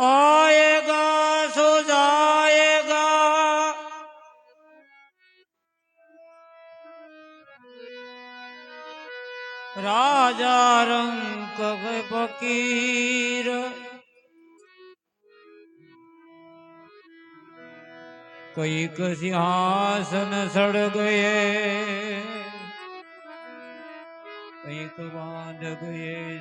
आएगा सो जाएगा राजा रंग फकीर कई सिंहासन सड़ गए कईक बांध गए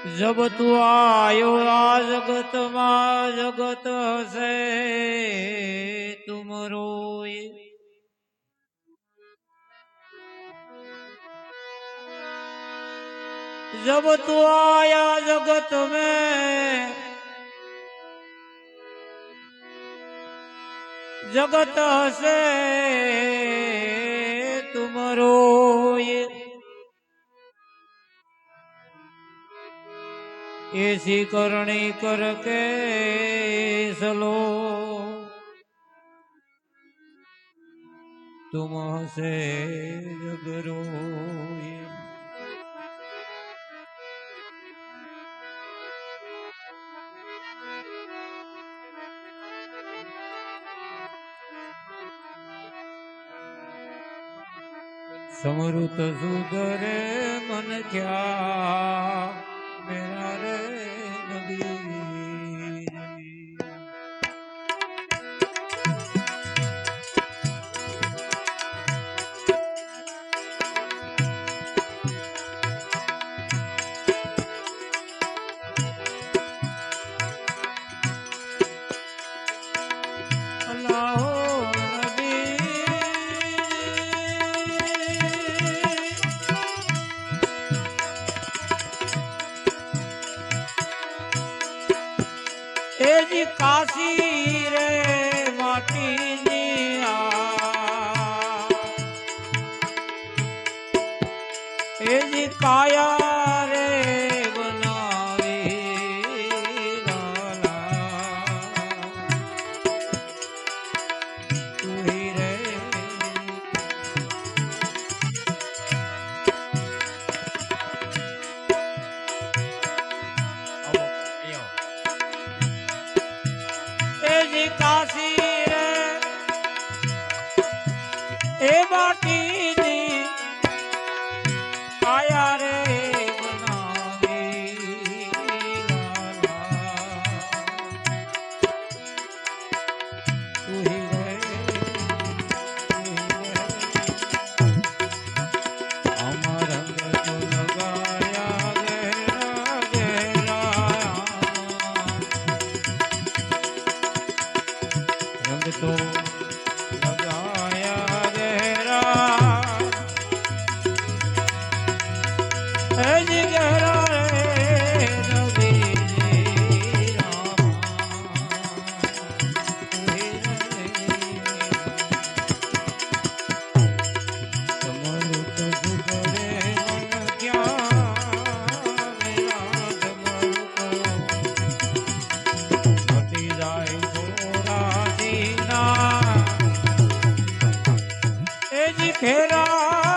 જબ તું આયો આ જગતમાં જગત હશે તુમરો જબ તું આયા જગત મેં, જગત હશે તુમરો યે એસી કરણી કર કે સલો. તુમ હસે જગરો સમૃત સુધરે મન થયા. મેરા એજી કાશી રે એ જી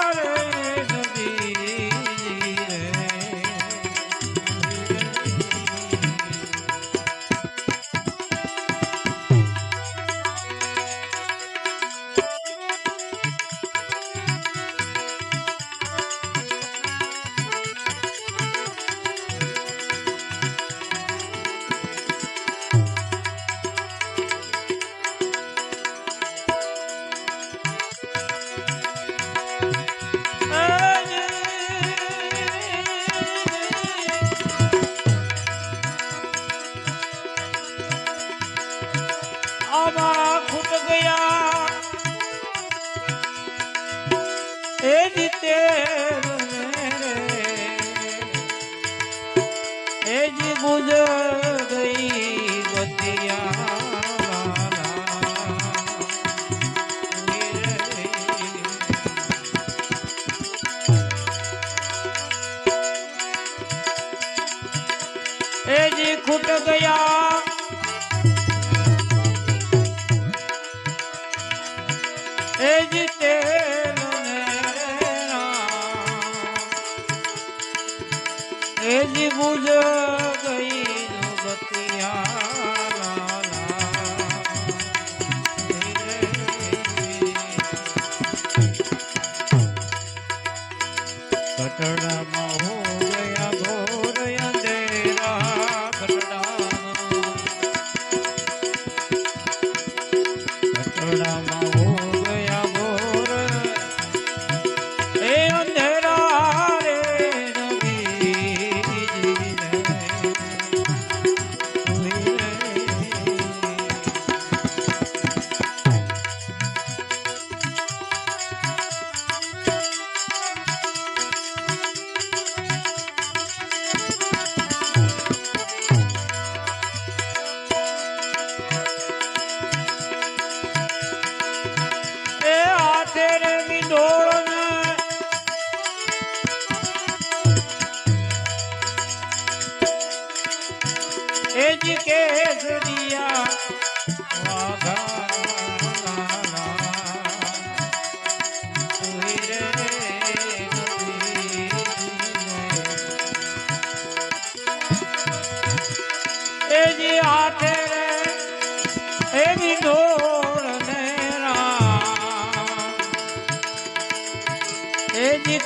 એ જી ખૂટ ગયા.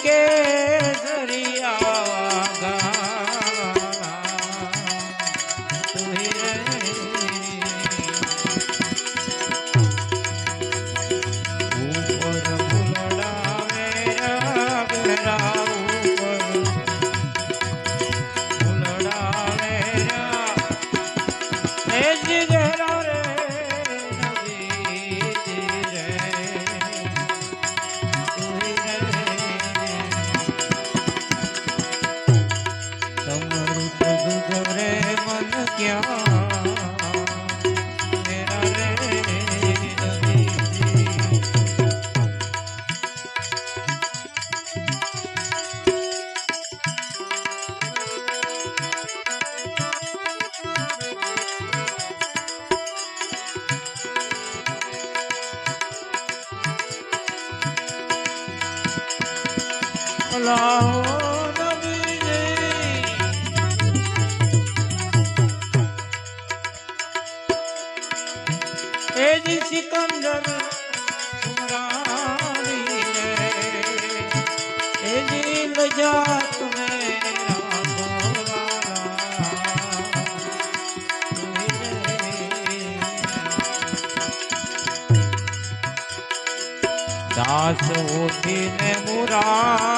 એ નબીજી એ જી સિકંદર મેરા દાસ ઉઠીને મુરાર